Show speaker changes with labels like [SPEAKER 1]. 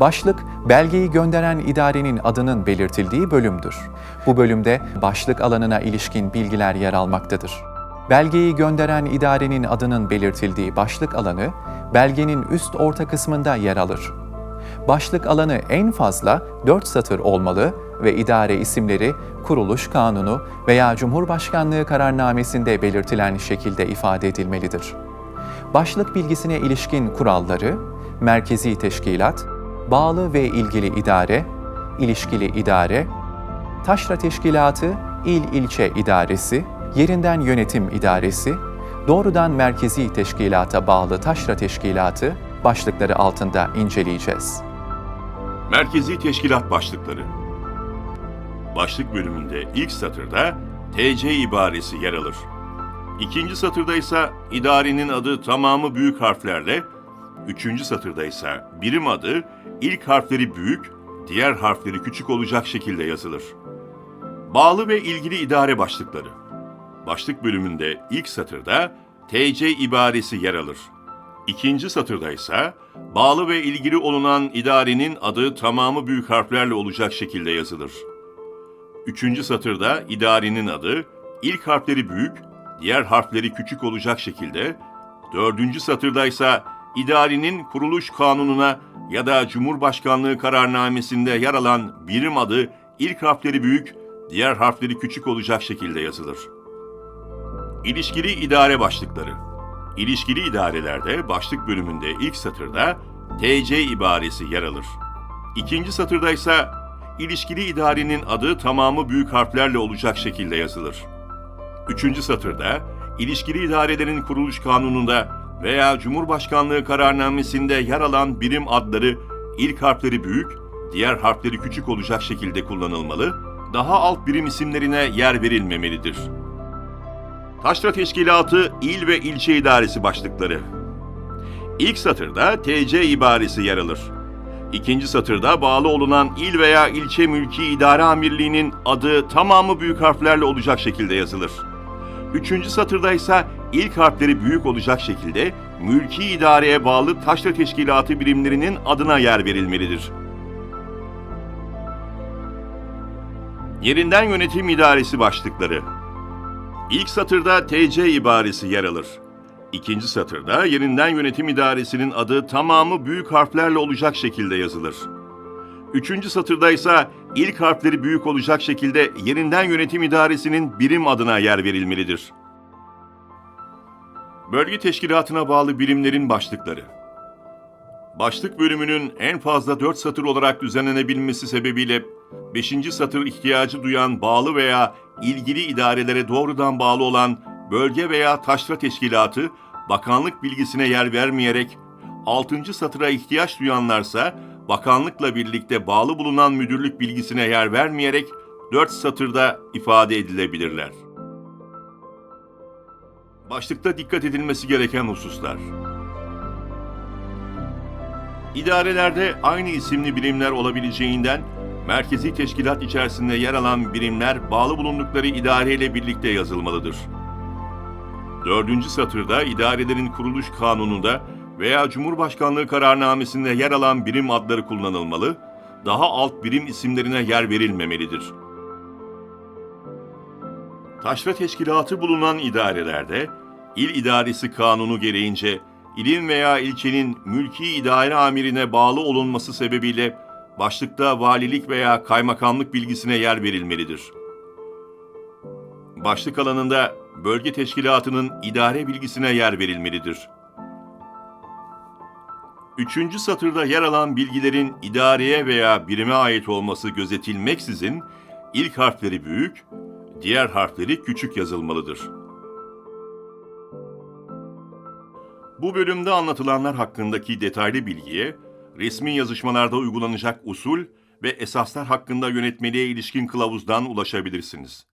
[SPEAKER 1] Başlık, belgeyi gönderen idarenin adının belirtildiği bölümdür. Bu bölümde başlık alanına ilişkin bilgiler yer almaktadır. Belgeyi gönderen idarenin adının belirtildiği başlık alanı, belgenin üst orta kısmında yer alır. Başlık alanı en fazla 4 satır olmalı ve idare isimleri kuruluş kanunu veya Cumhurbaşkanlığı kararnamesinde belirtilen şekilde ifade edilmelidir. Başlık bilgisine ilişkin kuralları, merkezi teşkilat, bağlı ve ilgili idare, ilişkili idare, taşra teşkilatı, il ilçe idaresi, yerinden yönetim idaresi, doğrudan merkezi teşkilata bağlı taşra teşkilatı başlıkları altında inceleyeceğiz.
[SPEAKER 2] Merkezi teşkilat başlıkları. Başlık bölümünde ilk satırda TC ibaresi yer alır. İkinci satırda ise idarenin adı tamamı büyük harflerle, üçüncü satırda ise birim adı ilk harfleri büyük, diğer harfleri küçük olacak şekilde yazılır. Bağlı ve ilgili idare başlıkları. Başlık bölümünde ilk satırda TC ibaresi yer alır. İkinci satırda ise bağlı ve ilgili olunan idarenin adı tamamı büyük harflerle olacak şekilde yazılır. Üçüncü satırda idarenin adı ilk harfleri büyük, diğer harfleri küçük olacak şekilde, dördüncü satırda ise idarenin kuruluş kanununa ya da Cumhurbaşkanlığı kararnamesinde yer alan birim adı ilk harfleri büyük, diğer harfleri küçük olacak şekilde yazılır. İlişkili idare başlıkları. İlişkili idarelerde başlık bölümünde ilk satırda TC ibaresi yer alır. İkinci satırda ise ilişkili idarenin adı tamamı büyük harflerle olacak şekilde yazılır. Üçüncü satırda ilişkili idarelerin kuruluş kanununda veya Cumhurbaşkanlığı kararnamesinde yer alan birim adları ilk harfleri büyük, diğer harfleri küçük olacak şekilde kullanılmalı, daha alt birim isimlerine yer verilmemelidir. Taşra Teşkilatı İl ve İlçe İdaresi başlıkları. İlk satırda TC ibaresi yer alır. İkinci satırda bağlı olunan il veya ilçe mülki idare amirliğinin adı tamamı büyük harflerle olacak şekilde yazılır. Üçüncü satırda ise ilk harfleri büyük olacak şekilde mülki idareye bağlı taşra teşkilatı birimlerinin adına yer verilmelidir. Yerinden yönetim idaresi başlıkları. İlk satırda TC ibaresi yer alır. İkinci satırda yerinden yönetim idaresinin adı tamamı büyük harflerle olacak şekilde yazılır. Üçüncü satırda ise ilk harfleri büyük olacak şekilde yerinden yönetim idaresinin birim adına yer verilmelidir. Bölge teşkilatına bağlı birimlerin başlıkları. Başlık bölümünün en fazla 4 satır olarak düzenlenebilmesi sebebiyle 5. satır ihtiyacı duyan bağlı veya ilgili idarelere doğrudan bağlı olan bölge veya taşra teşkilatı bakanlık bilgisine yer vermeyerek 6. satıra ihtiyaç duyanlarsa bakanlıkla birlikte bağlı bulunan müdürlük bilgisine yer vermeyerek 4 satırda ifade edilebilirler. Başlıkta dikkat edilmesi gereken hususlar. İdarelerde aynı isimli birimler olabileceğinden merkezi teşkilat içerisinde yer alan birimler bağlı bulundukları idareyle birlikte yazılmalıdır. Dördüncü satırda idarelerin kuruluş kanununda veya Cumhurbaşkanlığı kararnamesinde yer alan birim adları kullanılmalı, daha alt birim isimlerine yer verilmemelidir. Taşra teşkilatı bulunan idarelerde, il idaresi kanunu gereğince ilin veya ilçenin mülki idare amirine bağlı olunması sebebiyle başlıkta valilik veya kaymakamlık bilgisine yer verilmelidir. Başlık alanında bölge teşkilatının idare bilgisine yer verilmelidir. Üçüncü satırda yer alan bilgilerin idareye veya birime ait olması gözetilmeksizin ilk harfleri büyük, diğer harfleri küçük yazılmalıdır. Bu bölümde anlatılanlar hakkındaki detaylı bilgiye, resmi yazışmalarda uygulanacak usul ve esaslar hakkında yönetmeliğe ilişkin kılavuzdan ulaşabilirsiniz.